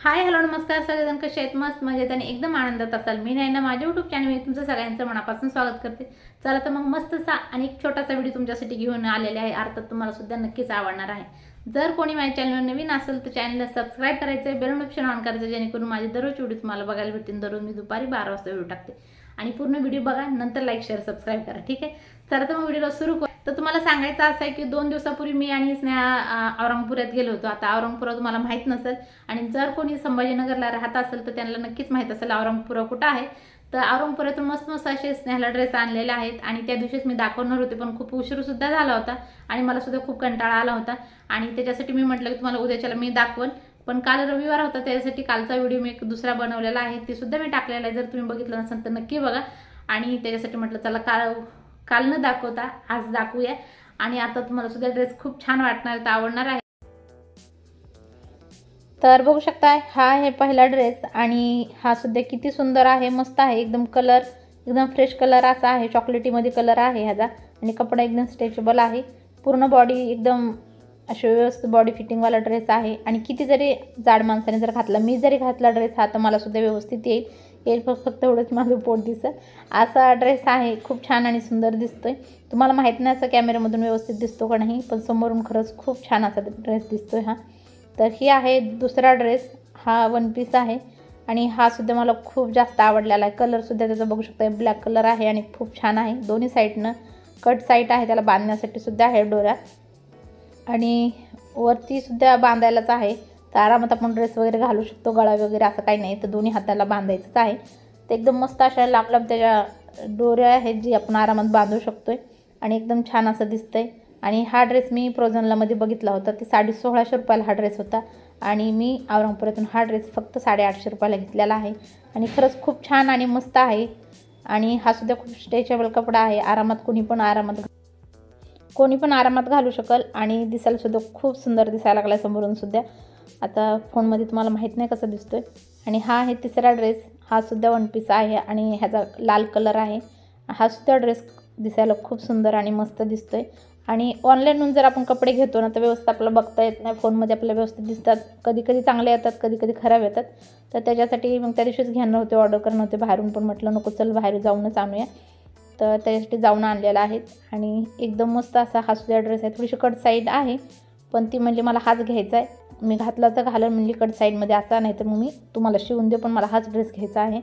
Hi hello नमस्कार. सगळेजण कसे आहेत? मस्त मजेत आणि एकदम आनंदात असाल. मी नाही ना माझ्या युट्यूब चॅनल तुमचं सगळ्यांचं मनापासून स्वागत करते. चला तर मग मस्तसा आणि एक छोटासा व्हिडिओ तुमच्यासाठी घेऊन आलेले आहे. अर्थात तुम्हाला सुद्धा नक्कीच आवडणार आहे. जर कोणी माझ्या चॅनलवर नवीन असेल तर चॅनलला सबस्क्राईब करायचं बेल ऑप्शन ऑन करायचं जेणेकरून माझे दररोज व्हिडिओ तुम्हाला बघायला भेटतील. दररोज मी दुपारी बारा वाजता व्हिडिओ टाकते. आणि पूर्ण व्हिडिओ बघा नंतर लाईक शेअर सबस्क्राईब करा. ठीक आहे? चला तर मग व्हिडिओला सुरू करू. तर तुम्हाला सांगायचं असं आहे की दोन दिवसापूर्वी मी आणि स्नेहा औरंगपुरात गेलो होतो. आता औरंगपुरा तुम्हाला माहीत नसेल आणि जर कोणी संभाजीनगरला राहत असेल तर त्यांना नक्कीच माहीत असेल औरंगपुरा कुठं आहे. तर औरंगपुरातून मस्त मस्त असे स्नेहाला ड्रेस आणलेले आहेत आणि त्या दिवशीच मी दाखवणार होते पण खूप उशीरसुद्धा झाला होता आणि मला सुद्धा खूप कंटाळा आला होता. आणि त्याच्यासाठी मी म्हटलं की तुम्हाला उद्याच्याला मी दाखवल पण काल रविवार होता त्याच्यासाठी कालचा व्हिडिओ मी एक दुसरा बनवलेला आहे. ते सुद्धा मी टाकलेला आहे. जर तुम्ही बघितलं नसेल तर नक्की बघा. आणि त्याच्यासाठी म्हटलं चला काल काल न दाखवता आज दाखवूया. आणि आता तुम्हाला सुद्धा ड्रेस खूप छान वाटणार तर आवडणार आहे तर बघू शकता हा आहे पहिला ड्रेस आणि हा सुद्धा किती सुंदर आहे मस्त आहे. एकदम कलर एकदम फ्रेश कलर असा आहे. चॉकलेटीमध्ये कलर आहे ह्याचा. आणि कपडा एकदम स्ट्रेचेबल आहे. पूर्ण बॉडी एकदम अशी व्यवस्थित बॉडी फिटिंगवाला ड्रेस आहे. आणि किती जरी जाड माणसाने जर घातला मी जरी घातला ड्रेस हा तर मला सुद्धा व्यवस्थित येईल. येईल फक्त फक्त एवढंच माझं पोट दिसत. असा ड्रेस आहे. खूप छान आणि सुंदर दिसतोय. तुम्हाला माहीत नाही असं कॅमेऱ्यामधून व्यवस्थित दिसतो का नाही पण समोरून खरंच खूप छान असा ड्रेस दिसतोय हा. तर ही आहे दुसरा ड्रेस हा वन पीस आहे. आणि हा सुद्धा मला खूप जास्त आवडलेला आहे. कलरसुद्धा त्याचा बघू शकता ब्लॅक कलर आहे आणि खूप छान आहे. दोन्ही साईडनं कट साईट आहे. त्याला बांधण्यासाठी सुद्धा आहे डोरा आणि वरतीसुद्धा बांधायलाच आहे. तर आरामात आपण ड्रेस वगैरे घालू शकतो गळा वगैरे असं काही नाही. तर दोन्ही हाताला बांधायचंच आहे. ते एकदम मस्त अशा लांब लांब त्याच्या डोऱ्या आहेत जी आपण आरामात बांधू शकतो आहे आणि एकदम छान असं दिसतं आहे आणि हा ड्रेस मी प्रोझनलामध्ये बघितला होता. ते साडे सोळाशे रुपयाला हा ड्रेस होता. आणि मी औरंगपुरातून हा ड्रेस फक्त साडेआठशे रुपयाला घेतलेला आहे. आणि खरंच खूप छान आणि मस्त आहे. आणि हा सुद्धा खूप स्ट्रेचेबल कपडा आहे. आरामात कोणी पण आरामात कोणी पण आरामात घालू शकल. आणि दिसायला सुद्धा खूप सुंदर दिसायला लागला समोरून सुद्धा. आता फोनमध्ये तुम्हाला माहीत नाही कसं आहे आणि हा आहे तिसरा ड्रेस हा सुद्धा वन पीस आहे आणि ह्याचा लाल कलर आहे. हा सुद्धा ड्रेस दिसायला खूप सुंदर आणि मस्त दिसतो आहे आणि ऑनलाईनहून जर आपण कपडे घेतो ना तर व्यवस्थित आपल्याला बघता येत नाही. फोनमध्ये आपल्याला व्यवस्थित दिसतात. कधी कधी चांगले येतात कधी कधी खराब येतात. तर त्याच्यासाठी मग त्या दिवशीच घेणार होते ऑर्डर करणार होते बाहेरून. पण म्हटलं नको चल बाहेर जाऊनच आणूया. तर त्याच्यासाठी जाऊन आणलेला आहे. आणि एकदम मस्त असा हा सुद्धा ड्रेस आहे. थोडीशी कट साईड आहे. पण ती म्हणजे मला हाच घ्यायचा आहे. मी घातला तर घालून म्हणजे कट साईडमध्ये असा नाही तर मग मी तुम्हाला शिवून देऊ पण मला हाच ड्रेस घ्यायचा आहे.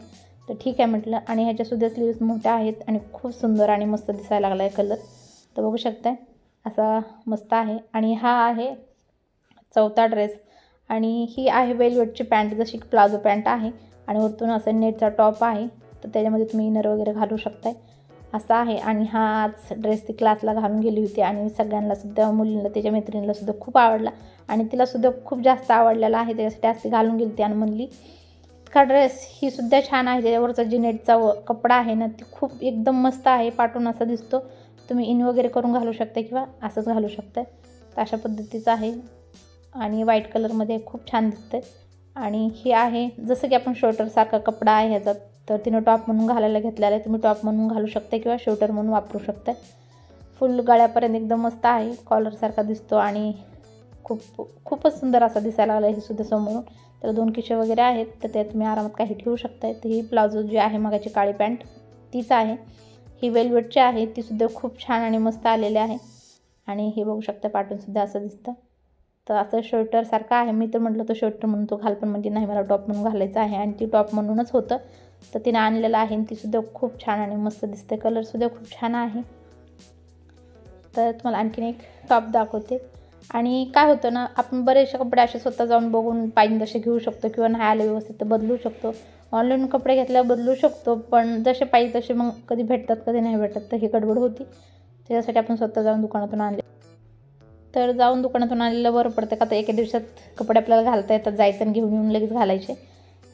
तर ठीक आहे म्हटलं. आणि ह्याच्यासुद्धा स्लीव्स मोठ्या आहेत आणि खूप सुंदर आणि मस्त दिसायला लागला आहे कलर तर बघू शकताय असा मस्त आहे. आणि हा आहे चौथा ड्रेस आणि ही आहे वेलवेटची पॅन्ट जशी प्लाझो पॅन्ट आहे. आणि वरतून असं नेटचा टॉप आहे. तर त्याच्यामध्ये तुम्ही इनर वगैरे घालू शकताय. असा आहे. आणि हाच ड्रेस ती क्लासला घालून गेली होती. आणि सगळ्यांना सुद्धा मुलींना त्याच्या मैत्रिणीला सुद्धा खूप आवडला. आणि तिला सुद्धा खूप जास्त आवडलेला आहे. त्याच्यासाठी असं ती घालून गेली ती आणि म्हणली का ड्रेस ही सुद्धा छान आहे. त्याच्यावरचा जी नेटचा व कपडा आहे ना ती खूप एकदम मस्त आहे. पाठून असा दिसतो. तुम्ही इन वगैरे करून घालू शकता किंवा असंच घालू शकता तर अशा पद्धतीचं आहे. आणि व्हाईट कलरमध्ये खूप छान दिसतं आणि हे आहे जसं की आपण शोटरसारखा कपडा आहे ह्याचा तर तिनं टॉप म्हणून घालायला घेतलेला आहे. तुम्ही टॉप म्हणून घालू शकता किंवा शोल्डर म्हणून वापरू शकता फुल गळ्यापर्यंत एकदम मस्त आहे. कॉलरसारखा दिसतो आणि खूप खूपच सुंदर असा दिसायला लागला हे सुद्धा समोरून. तर दोन किशे वगैरे आहेत. तर त्यात तुम्ही आरामात काही ठेवू शकता तर ही प्लाझो जी आहे मगाची काळी पॅन्ट तीच आहे. ही वेलवेटची आहे. ती सुद्धा खूप छान आणि मस्त आलेली आहे. आणि हे बघू शकता पाठूनसुद्धा असं दिसतं. तर असं शर्टरसारखं आहे. मी तर म्हटलं तो शर्टर म्हणून तो घाल पण म्हणजे नाही मला टॉप म्हणून घालायचं आहे. आणि ती टॉप म्हणूनच होतं. तर तिने आणलेलं आहे आणि तीसुद्धा खूप छान आणि मस्त दिसते. कलरसुद्धा खूप छान आहे. तर तुम्हाला आणखीन एक टॉप दाखवते. आणि काय होतं ना आपण बरेचसे कपडे असे स्वतः जाऊन बघून पाहिजे तसे घेऊ शकतो किंवा नाही आले व्यवस्थित तर बदलू शकतो. ऑनलाईन कपडे घेतल्यावर बदलू शकतो पण जसे पाहिजे तसे मग कधी भेटतात कधी नाही भेटत तर ही गडबड होती. त्याच्यासाठी आपण स्वतः जाऊन दुकानातून आणले. तर जाऊन दुकानातून आणलेलं बरं पडतं का तर एका दिवसात कपडे आपल्याला घालता येतात जायचं आणि घेऊन येऊन लगेच घालायचे.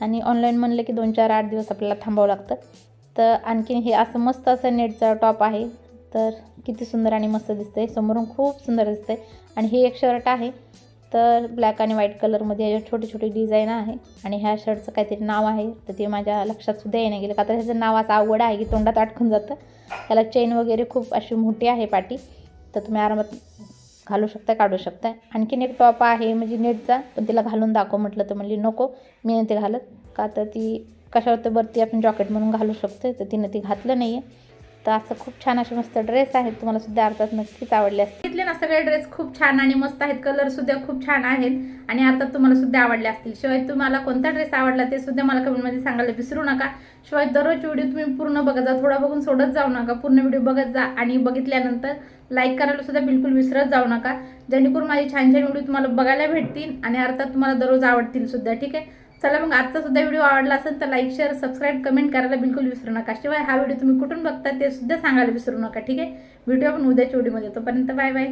आणि ऑनलाईन म्हणलं की दोन चार आठ दिवस आपल्याला थांबावं लागतं. तर आणखीन हे असं मस्त असं नेटचा टॉप आहे. तर किती सुंदर आणि मस्त दिसते समोरून खूप सुंदर दिसते आणि हे एक शर्ट आहे. तर ब्लॅक आणि व्हाईट कलरमध्ये याच्यावर छोटी छोटी डिझाईन आहे. आणि ह्या शर्टचं काहीतरी नाव आहे. तर ते माझ्या लक्षात सुद्धा येणं गेलं. का तर ह्याचं नाव असं आवड आहे की तोंडात अटकून जातं. त्याला चेन वगैरे खूप अशी मोठी आहे पाटी. तर तुम्ही आरामात घालू शकता काढू शकता आणखीन एक टॉप आहे म्हणजे नेटचा पण तिला घालून दाखव म्हटलं तर म्हणली नको मी नाही ते घालत. का तर ती कशावर तर वरती आपण जॉकेट म्हणून घालू शकतो तर तिनं ती घातलं नाही आहे तर असं खूप छान असे मस्त ड्रेस आहेत. तुम्हाला सुद्धा अर्थात नक्कीच आवडले असतील. घेतले ना सगळे ड्रेस खूप छान आणि मस्त आहेत. कलर सुद्धा खूप छान आहेत. आणि अर्थात तुम्हाला सुद्धा आवडले असतील. शिवाय तुम्हाला कोणता ड्रेस आवडला ते सुद्धा मला कमेंटमध्ये सांगायला विसरू नका. शिवाय दररोज व्हिडिओ तुम्ही पूर्ण बघत जा. थोडा बघून सोडत जाऊ नका. पूर्ण व्हिडिओ बघत जा आणि बघितल्यानंतर लाईक करायला सुद्धा बिलकुल विसरत जाऊ नका. जेणेकरून माझे छान छान व्हिडिओ तुम्हाला बघायला भेटतील आणि अर्थात तुम्हाला दररोज आवडतील सुद्धा. ठीक आहे? चला मग आजचा सुद्धा व्हिडिओ आवडला असेल तर लाईक शेअर सबस्क्राईब कमेंट करायला बिलकुल विसरू नका. शिवाय हा व्हिडिओ तुम्ही कुठून बघता ते सुद्धा सांगायला विसरू नका ठीक आहे? व्हिडिओ आपण उद्याच्या व्हिडिओमध्ये. तोपर्यंत बाय बाय.